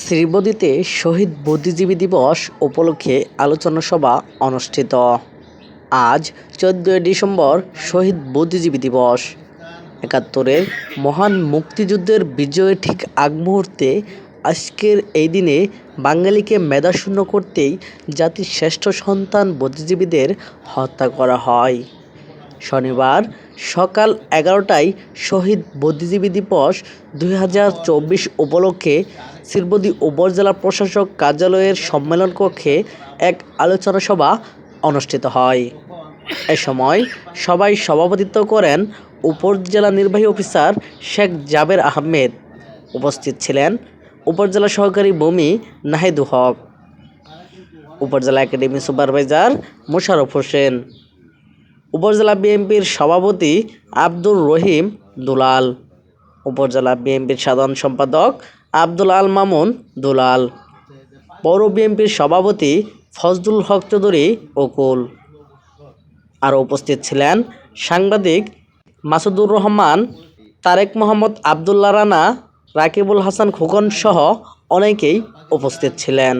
শ্রীবদিতে শহীদ বুদ্ধিজীবী দিবস উপলক্ষে আলোচনা সভা অনুষ্ঠিত। আজ চোদ্দোই ডিসেম্বর শহীদ বুদ্ধিজীবী দিবস। একাত্তরের মহান মুক্তিযুদ্ধের বিজয়ের ঠিক আগ মুহূর্তে আজকের এই দিনে বাঙালিকে মেধাশূন্য করতেই জাতির শ্রেষ্ঠ সন্তান বুদ্ধিজীবীদের হত্যা করা হয়। শনিবার সকাল এগারোটায় শহীদ বুদ্ধিজীবী দিবস দুই হাজার চব্বিশ উপলক্ষে শিলবদি উপজেলা প্রশাসক কার্যালয়ের সম্মেলন কক্ষে এক আলোচনা সভা অনুষ্ঠিত হয়। এ সময় সবাই সভাপতিত্ব করেন উপজেলা নির্বাহী অফিসার শেখ জাবের আহমেদ। উপস্থিত ছিলেন উপজেলা সহকারী ভূমি নাহিদু হক। উপজেলা একাডেমি সুপারভাইজার মোশাররফ হোসেন। উপজেলা বিএনপির সভাপতি আব্দুর রহিম দুলাল, উপজেলা বিএনপির সাধারণ সম্পাদক আব্দুল আল মামুন দুলাল, পৌর বিএনপির সভাপতি ফজলুল হক চৌধুরী অকুল। আরও উপস্থিত ছিলেন সাংবাদিক মাসুদুর রহমান, তারেক মোহাম্মদ আবদুল্লা রানা, রাকিবুল হাসান খোকন সহ অনেকেই উপস্থিত ছিলেন।